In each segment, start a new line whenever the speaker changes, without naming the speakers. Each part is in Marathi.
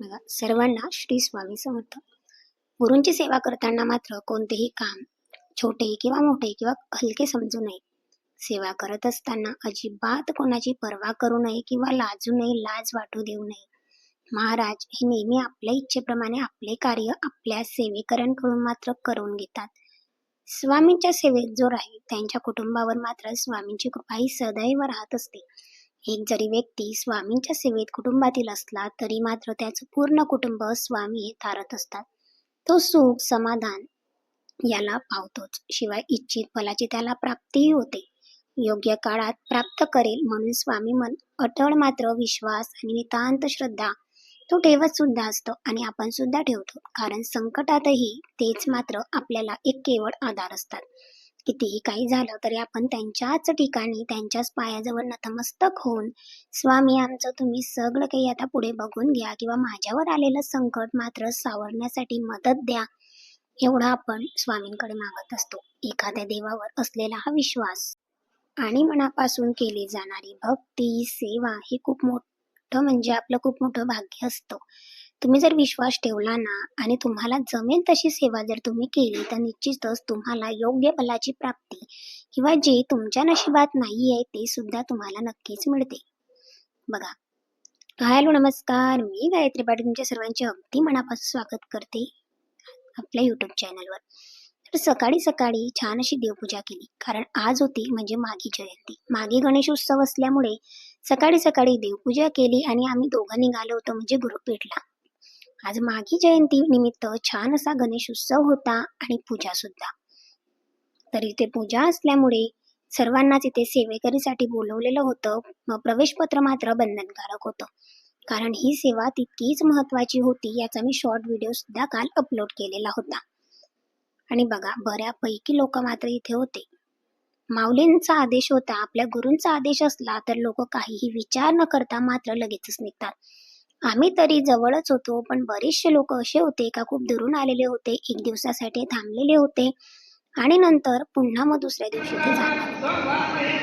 बघा सर्वांना श्री स्वामी समर्थ. गुरूंची सेवा करताना मात्र कोणतेही काम छोटे किंवा मोठे किंवा हलके समजू नये. सेवा करत असताना अजिबात कोणाची पर्वा करू नये किंवा लाजू नये लाज वाटू देऊ नये. महाराज हे नेहमी आपल्या इच्छेप्रमाणे आपले कार्य आपल्या सेवेकऱ्यांकडून मात्र करून घेतात. स्वामींच्या सेवेत जो राहील त्यांच्या कुटुंबावर मात्र स्वामींची कृपा ही सदैव राहत असते. एक जरी व्यक्ती स्वामींच्या सेवेत कुटुंबातील असला तरी मात्र त्याचं पूर्ण कुटुंब स्वामी हे तारत असतात. तो सुख समाधान याला पावतोच. शिवाय इच्छित फलाची त्याला प्राप्तीही होते. योग्य काळात प्राप्त करेल म्हणून स्वामी मन अटळ मात्र विश्वास आणि नितांत श्रद्धा तो ठेवत सुद्धा असतो आणि आपण सुद्धा ठेवतो. कारण संकटातही तेच मात्र आपल्याला एक केवळ आधार असतात. कितीही काही झालं तरी आपण त्यांच्याच ठिकाणी त्यांच्याच पायाजवळ नतमस्तक होऊन स्वामी आमचं तुम्ही सगळं काही आता पुढे बघून घ्या किंवा माझ्यावर आलेलं संकट मात्र सावरण्यासाठी मदत द्या एवढा आपण स्वामींकडे मागत असतो. एखाद्या देवावर असलेला हा विश्वास आणि मनापासून केली जाणारी भक्ती सेवा हे खूप मोठं म्हणजे आपलं खूप मोठं भाग्य असतं. तुम्ही जर विश्वास ठेवला ना आणि तुम्हाला जमेल तशी सेवा जर तुम्ही केली तर निश्चितच तुम्हाला योग्य फलाची प्राप्ती किंवा जे तुमच्या नशिबात नाही आहे ते सुद्धा तुम्हाला नक्कीच मिळते. बघा. हॅलो नमस्कार. मी गायत्री पाटील. तुमच्या सर्वांचे अगदी मनापासून स्वागत करते आपल्या युट्यूब चॅनलवर तर सकाळी सकाळी छान अशी देवपूजा केली. कारण आज होती म्हणजे माघी जयंती. माघी गणेश उत्सव असल्यामुळे सकाळी सकाळी देवपूजा केली आणि आम्ही दोघं निघालो होतो म्हणजे गुरुपीठला. आज माघी जयंती निमित्त छान असा गणेश उत्सव होता आणि पूजा सुद्धा. तर इथे पूजा असल्यामुळे सर्वांनाच इथे सेवेकरीसाठी बोलवलेलं होतं. मग प्रवेशपत्र मात्र बंधनकारक होतं. कारण ही सेवा तितकीच महत्वाची होती याचा मी शॉर्ट व्हिडिओ सुद्धा काल अपलोड केलेला होता. आणि बघा बऱ्यापैकी लोक मात्र इथे होते. माऊलींचा आदेश होता आपल्या गुरूंचा आदेश असला तर लोक काहीही विचार न करता मात्र लगेचच निघतात. आम्ही तरी जवळच होतो पण बरेचसे लोक असे होते का खूप दुरून आलेले होते एक दिवसासाठी थांबलेले होते आणि नंतर पुन्हा मग दुसऱ्या दिवशी ते जाणार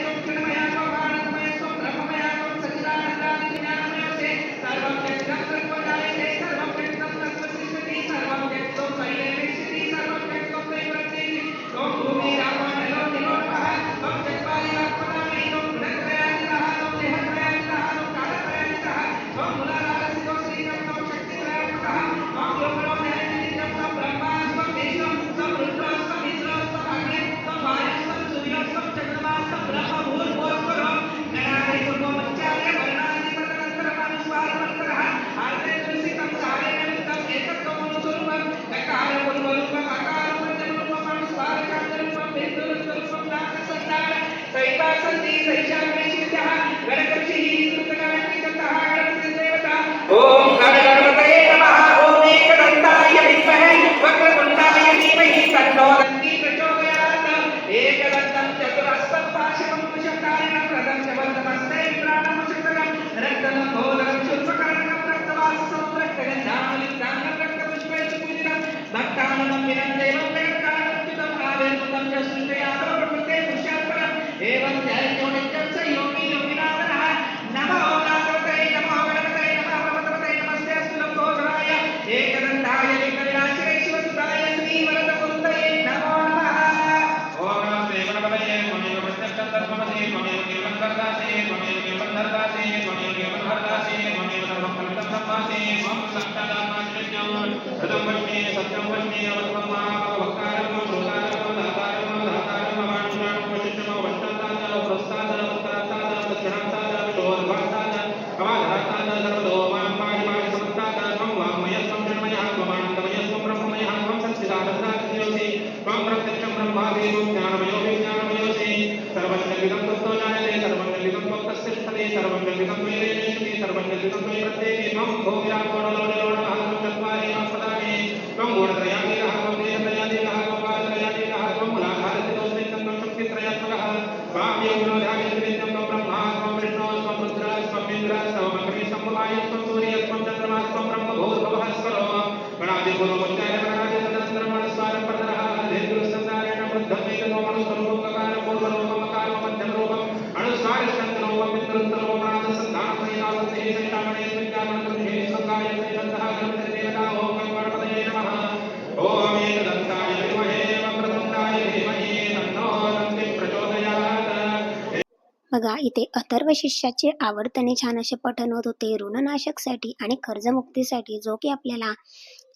बघा इथे अथर्व शिष्याचे आवर्तने छान असे पठण होत होते. ऋणनाशकसाठी आणि कर्जमुक्तीसाठी जो की आपल्याला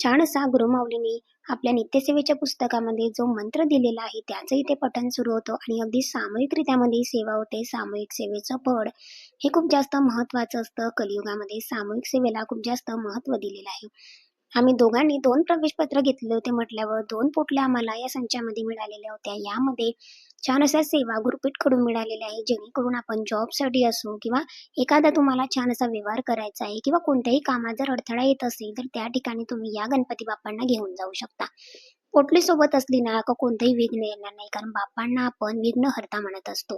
छान असा गुरुमाऊलींनी आपल्या नित्यसेवेच्या पुस्तकामध्ये जो मंत्र दिलेला आहे त्याचं इथे पठण सुरू होतं. आणि अगदी सामूहिकरित्यामध्ये सेवा होते. सामूहिक सेवेचं फळ हे खूप जास्त महत्त्वाचं असतं. कलियुगामध्ये सामूहिक सेवेला खूप जास्त महत्त्व दिलेलं आहे. आम्ही दोघांनी दोन प्रवेशपत्र घेतले होते म्हटल्यावर दोन पोटल्या आम्हाला या संचामध्ये मिळालेल्या होत्या. यामध्ये छान अशा सेवा गुरुपीठकडून मिळालेल्या आहे जेणेकरून आपण जॉबसाठी असो किंवा एखादा तुम्हाला छान असा व्यवहार करायचा आहे किंवा कोणत्याही कामात जर अडथळा येत असेल तर त्या ठिकाणी तुम्ही या गणपती बाप्पांना घेऊन जाऊ शकता. पोटली सोबत असली ना का कोणतंही विघ्न येणार नाही कारण बाप्पांना आपण विघ्नहर्ता म्हणत असतो.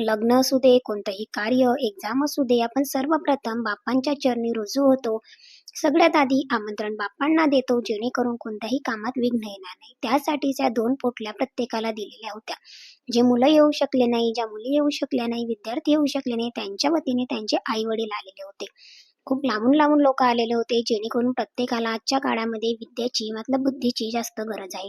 लग्न असू दे कोणतंही कार्य एक्झाम असू दे आपण सर्वप्रथम बाप्पांच्या चरणी रुजू होतो. सगळ्यात आधी आमंत्रण बाप्पांना देतो जेणेकरून कोणत्याही कामात विघ्न येणार नाही. त्यासाठीच्या दोन पोटल्या प्रत्येकाला दिलेल्या होत्या. जे मुलं येऊ शकले नाही ज्या मुली येऊ शकल्या नाही विद्यार्थी येऊ शकले नाही त्यांच्या वतीने त्यांचे आई वडील आलेले होते. खूप लांबून लांबून लोक आलेले होते जेणेकरून प्रत्येकाला आजच्या काळामध्ये विद्येची मतलब बुद्धीची जास्त गरज आहे.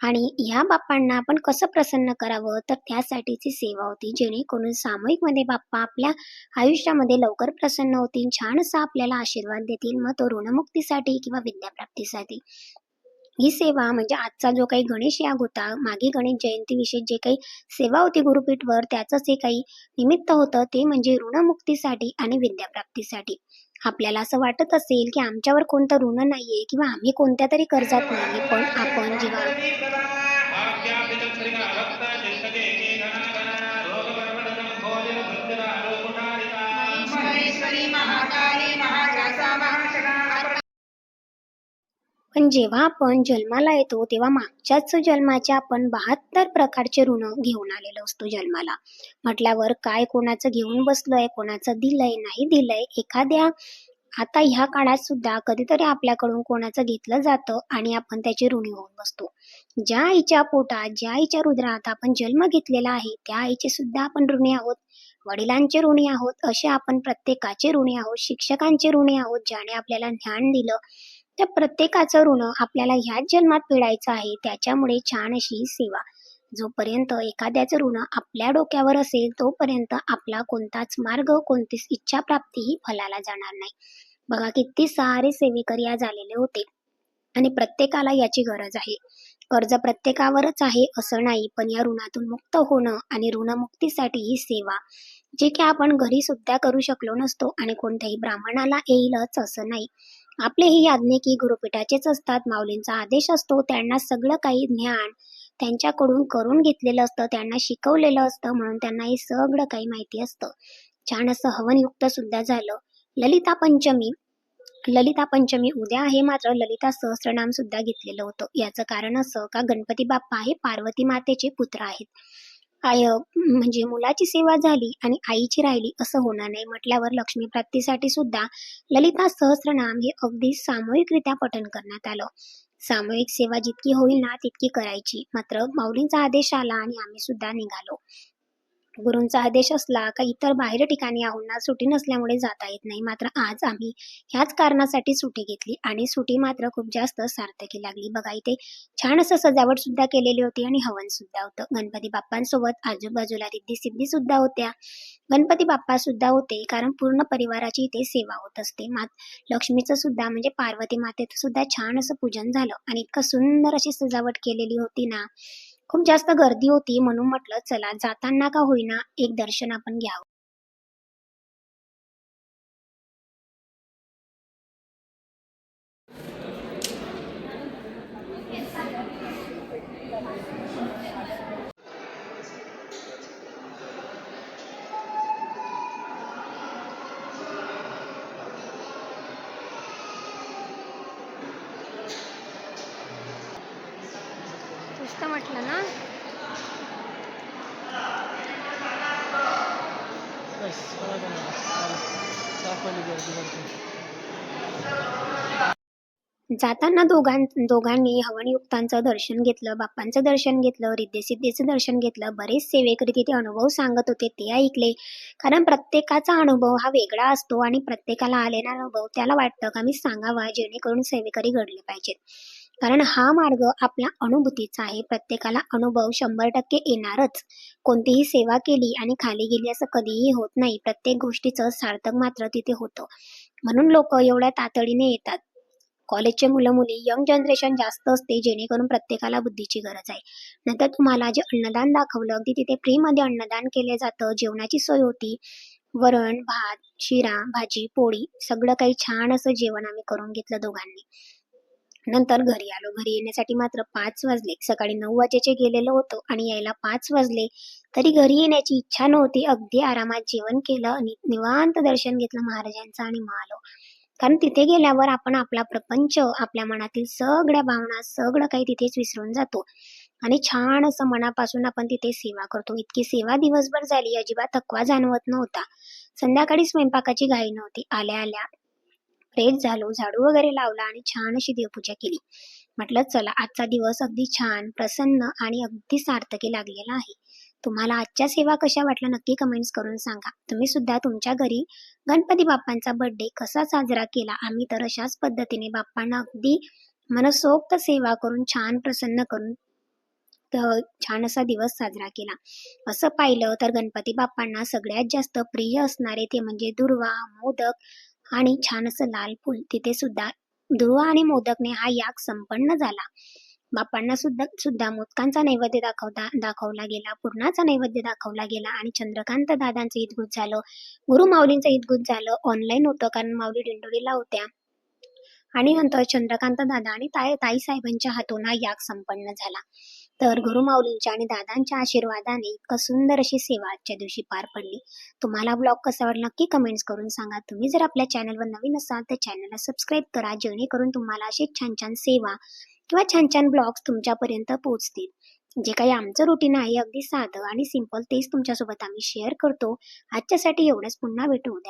आणि ह्या बाप्पांना आपण कसं प्रसन्न करावं? तर त्यासाठीची सेवा होती जेणेकरून सामूहिकमध्ये बाप्पा आपल्या आयुष्यामध्ये लवकर प्रसन्न होतील छान असा आपल्याला आशीर्वाद देतील मग तो ऋणमुक्तीसाठी किंवा विद्याप्राप्तीसाठी. ही सेवा म्हणजे आजचा जो काही गणेश याग होता मागे गणेश जयंतीविषयी जे काही सेवा होती गुरुपीठवर त्याचंच हे काही निमित्त होतं ते म्हणजे ऋणमुक्तीसाठी आणि विद्याप्राप्तीसाठी. आपल्याला असं वाटत असेल की आमच्यावर कोणतं ऋण नाहीये किंवा आम्ही कोणत्या तरी कर्जात नाही पण आपण जेव्हा
आज्ञापितत्रिका
पण जेव्हा आपण जन्माला येतो तेव्हा मागच्याच जन्माच्या आपण बहात्तर प्रकारचे ऋण घेऊन आलेलो असतो जन्माला. म्हटल्यावर काय कोणाचं घेऊन बसलोय कोणाचं दिलंय नाही दिलंय एखाद्या आता ह्या काळात सुद्धा कधीतरी आपल्याकडून कोणाचं घेतलं जातं आणि आपण त्याचे ऋणी होऊन बसतो. ज्या आईच्या पोटात ज्या आईच्या रुद्रात आपण जन्म घेतलेला आहे त्या आईचे सुद्धा आपण ऋणी आहोत. वडिलांचे ऋणी आहोत असे आपण प्रत्येकाचे ऋणी आहोत शिक्षकांचे ऋणी आहोत ज्याने आपल्याला ज्ञान दिलं त्या प्रत्येकाचं ऋण आपल्याला ह्याच जन्मात फेडायचं आहे. त्याच्यामुळे छान अशी ही सेवा. जोपर्यंत एखाद्याचं ऋण आपल्या डोक्यावर असेल तोपर्यंत आपला कोणताच मार्ग कोणतीच इच्छा प्राप्तीही फलाला जाणार नाही. बघा किती सारे सेवेकरी या झालेले होते. आणि प्रत्येकाला याची गरज आहे. कर्ज प्रत्येकावरच आहे असं नाही पण या ऋणातून मुक्त होणं आणि ऋणमुक्तीसाठी ही सेवा. जे की आपण घरी सुद्धा करू शकलो नसतो आणि कोणत्याही ब्राह्मणाला येईलच असं नाही. आपले आपलेही याज्ञिकी गुरुपीठाचेच असतात. माऊलींचा आदेश असतो. त्यांना सगळं काही ज्ञान त्यांच्याकडून करून घेतलेलं असतं. त्यांना शिकवलेलं असतं. म्हणून त्यांना हे सगळं काही माहिती असतं. छान असं हवनयुक्त सुद्धा झालं. ललिता पंचमी. ललिता पंचमी उद्या आहे मात्र ललिता सहस्रनाम सुद्धा घेतलेलं होतं. याचं कारण असं का गणपती बाप्पा हे पार्वती मातेचे पुत्र आहेत. आय म्हणजे मुलाची सेवा झाली आणि आईची राहिली असं होणार नाही म्हटल्यावर लक्ष्मी प्राप्तीसाठी सुद्धा ललिता सहस्रनाम हे अगदी सामूहिकरित्या पठण करण्यात आलं. सामूहिक सेवा जितकी होईल ना तितकी करायची. मात्र माऊलींचा आदेश आला आणि आम्ही सुद्धा निघालो. गुरूंचा आदेश असला का इतर बाहेर ठिकाणी आहोत सुटी नसल्यामुळे जाता येत नाही. मात्र आज आम्ही ह्याच कारणासाठी सुटी घेतली आणि सुटी मात्र खूप जास्त सार्थकी लागली. बघा इथे छान असं सजावट सुद्धा केलेली होती आणि हवन सुद्धा होतं. गणपती बाप्पांसोबत आजूबाजूला रिद्धी सिद्धी सुद्धा होत्या. गणपती बाप्पा सुद्धा होते कारण पूर्ण परिवाराची इथे सेवा होत असते. मात लक्ष्मीचं सुद्धा म्हणजे पार्वती मातेचं सुद्धा छान असं पूजन झालं आणि इतकं सुंदर अशी सजावट केलेली होती ना. खूप जास्त गर्दी होती म्हणून म्हटलं चला जाताना का होईना एक दर्शन आपण घ्यावं. नुसतं म्हटलं ना. जाताना दोघां दोघांनी हवनयुक्तांचं दर्शन घेतलं बाप्पांचं दर्शन घेतलं रिद्धेसिद्धीचं दर्शन घेतलं बरेच सेवेकरी तिथे अनुभव सांगत होते ते ऐकले. कारण प्रत्येकाचा अनुभव हा वेगळा असतो आणि प्रत्येकाला आलेला अनुभव त्याला वाटतं का मी सांगावा जेणेकरून सेवेकरी घडले पाहिजेत. कारण हा मार्ग आपल्या अनुभूतीचा आहे. प्रत्येकाला अनुभव शंभर टक्के येणारच. कोणतीही सेवा केली आणि खाली गेली असं कधीही होत नाही. प्रत्येक गोष्टीचं सार्थक मात्र तिथे होतं. म्हणून लोक एवढ्या तातडीने येतात. कॉलेजचे मुलं मुली यंग जनरेशन जास्त असते जेणेकरून प्रत्येकाला बुद्धीची गरज आहे. नंतर तुम्हाला जे अन्नदान दाखवलं अगदी तिथे फ्रीमध्ये अन्नदान केलं जातं. जेवणाची सोय होती. वरण भात शिरा भाजी पोळी सगळं काही छान असं जेवण आम्ही करून घेतलं दोघांनी. नंतर घरी आलो. घरी येण्यासाठी मात्र पाच वाजले. सकाळी नऊ वाजेचे गेलेलो होतो आणि यायला पाच वाजले. तरी घरी येण्याची इच्छा नव्हती. अगदी आरामात जेवण केलं आणि निवांत दर्शन घेतलं महाराजांचं आणि मग आलो. कारण तिथे गेल्यावर आपण आपला प्रपंच आपल्या मनातील सगळ्या भावना सगळं काही तिथेच विसरून जातो. आणि छान असं मनापासून आपण तिथे सेवा करतो. इतकी सेवा दिवसभर झाली. अजिबात थकवा जाणवत नव्हता. संध्याकाळी स्वयंपाकाची घाई नव्हती. आल्या आल्या फ्रेश झालो झाडू वगैरे लावला आणि छान अशी देवपूजा केली. म्हटलं चला आजचा दिवस अगदी छान प्रसन्न आणि अगदी सार्थकी लागलेला आहे. तुम्हाला आजच्या सेवा कशा वाटल्या नक्की कमेंट्स करून सांगा. तुम्ही सुद्धा तुमच्या घरी गणपती बाप्पांचा बर्थडे कसा साजरा केला आम्ही तर अशाच पद्धतीने बाप्पांना अगदी मनसोक्त सेवा करून छान प्रसन्न करून छान असा दिवस साजरा केला. असं पाहिलं तर गणपती बाप्पांना सगळ्यात जास्त प्रिय असणारे ते म्हणजे दुर्वा मोदक आणि छान असं लाल फूल. तिथे सुद्धा ध्रुव आणि मोदकने हा याग संपन्न झाला. बापांना सुद्धा सुद्धा मोदकांचा नैवेद्य दाखवता दाखवला गेला पूर्णाचा नैवेद्य दाखवला गेला आणि चंद्रकांत दादांचं हितगुज झालं गुरु माऊलींचं हितगुज झालं ऑनलाईन होतं कारण माऊली दिंडोरीला होत्या. आणि नंतर चंद्रकांत दादा आणि ताई ताई साहेबांच्या हातून हा याग संपन्न झाला. तर गुरुमाऊलींच्या आणि दादांच्या आशीर्वादाने इतकं सुंदर अशी सेवा आजच्या दिवशी पार पडली. तुम्हाला ब्लॉग कसा वाटला नक्की कमेंट्स करून सांगा. तुम्ही जर आपल्या चॅनलवर नवीन असाल तर चॅनलला सबस्क्राईब करा. जेणेकरून तुम्हाला असे छान छान सेवा किंवा छान छान ब्लॉग्स तुमच्यापर्यंत पोहोचतील. जे काही आमचं रुटीन आहे अगदी साधं आणि सिंपल तेच तुमच्यासोबत आम्ही शेअर करतो. आजच्यासाठी एवढंच. पुन्हा भेटू उद्या.